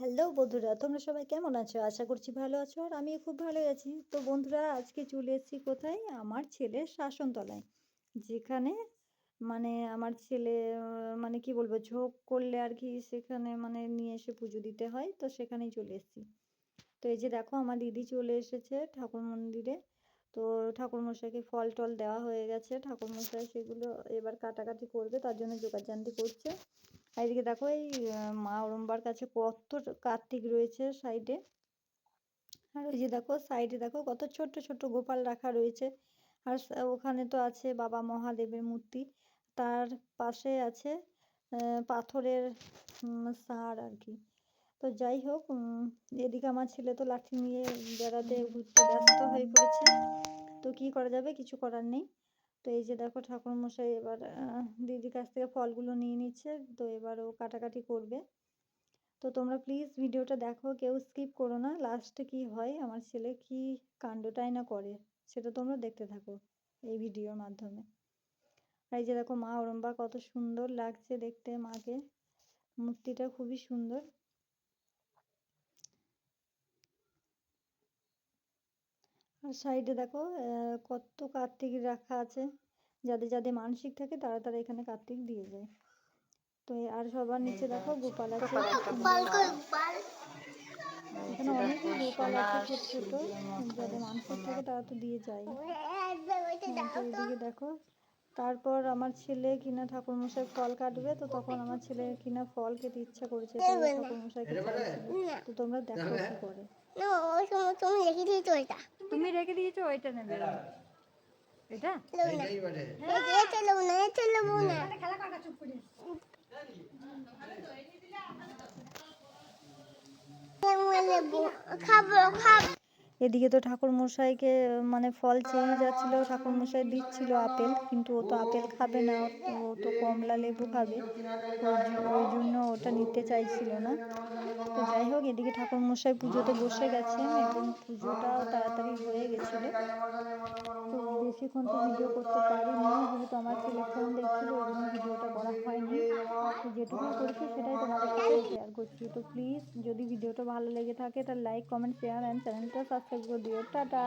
Hello বন্ধুরা, তোমরা সবাই কেমন আছো? আশা করছি ভালো আছো আর আমিও খুব ভালোই আছি। তো বন্ধুরা, আজকে চলে এসেছি কোথায়? আমার ছেলের শাসনতলায়। যেখানে মানে আমার ছেলে মানে কি বলব ঝোঁক করলে আর কি সেখানে মানে নিয়ে এসে পুজো দিতে হয়, তো সেখানেই চলে এসেছি। তো এই যে দেখো, আমার দিদি চলে এসেছে ঠাকুর মন্দিরে। তো ঠাকুরমশাইকে ফল টল দেওয়া হয়ে গেছে। ঠাকুরমশাই সেগুলো এবার কাটাকাটি করবে, তার জন্য জোগাড়জান্তি করছে। এদিকে দেখো এই মা ওরম্বার কাছে কত কার্তিক রয়েছে সাইডে আর ওই যে দেখো সাইডে দেখো কত ছোট্ট ছোট্ট গোপাল রাখা রয়েছে। আর ওখানে তো আছে বাবা মহাদেবের মূর্তি। তার পাশে আছে পাথরের ষাঁড় আর কি। তো যাই হোক এদিকে আমার ছেলে তো লাঠি নিয়ে বেড়াতে, ঘুরতে ব্যস্ত হয়ে পড়েছে। তো কি করা যাবে? কিছু করার নেই। তো এই যে দেখো ঠাকুরমশাই এবার দিদির কাছ থেকে ফলগুলো নিয়ে নিচ্ছে, তো এবার ও কাটাকাটি করবে। তো তোমরা প্লিজ ভিডিওটা দেখো, কেউ স্কিপ করো না। লাস্টে কি হয়, আমার ছেলে কি কাণ্ডটাই না করে, সেটা তোমরা দেখতে থাকো এই ভিডিওর মাধ্যমে। আর এই যে দেখো মা ওরম্বা কত সুন্দর লাগছে দেখতে মাকে। মূর্তিটা খুবই সুন্দর। আর সাইডে দেখো কত কার্তিক রাখা আছে। যাদের যাদের মানসিক থাকে তারা তারা এখানে কার্তিক দিয়ে যায়। তো আর সবার নিচে দেখো গোপাল আছে। এখানে অনেকই গোপাল আছে ছোট ছোট। যাদের মানসিক থাকে তারা তো দিয়ে যায়। এদিকে দেখো তারপর আমার ছেলে কিনা ঠাকুরমশাই ফল কাটবে তো তখন আমার ছেলে কিনা ফল খেতে ইচ্ছা করেছে ঠাকুরমশাইকে তো তোমরা দেখো কি করে। তুমি তুমি রেখে দিয়েছ ওইটা নেবে। এটা? না এটা খাব খাব এদিকে তো ঠাকুর মশাইকে মানে ফল চেয়ে যাচ্ছিল ঠাকুর মশাই দিচ্ছিল আপেল, কিন্তু ও তো আপেল খাবে না, ও তো কমলা লেবু খাবে। ওই জন্য ওটা নিতে চাইছিল না। তো যাই হোক, এদিকে ঠাকুর মশাই পুজোতে বসে গেছেন এবং পুজোটাও তাড়াতাড়ি হয়ে গেছিল। তো বেশিক্ষণ তো ভিডিও করতে পারিনি, যেহেতু আমার ছেলে ফোন দেখছিল, ওই জন্য ভিডিওটা করা হয়নি। যেটুকু করেছি সেটাই তোমাদের করছি তো প্লিজ যদি ভিডিওটা ভালো লেগে থাকে তাহলে লাইক কমেন্ট শেয়ার অ্যান্ড চ্যানেলটা সাবস্ক্রাইব করে দিও টাটা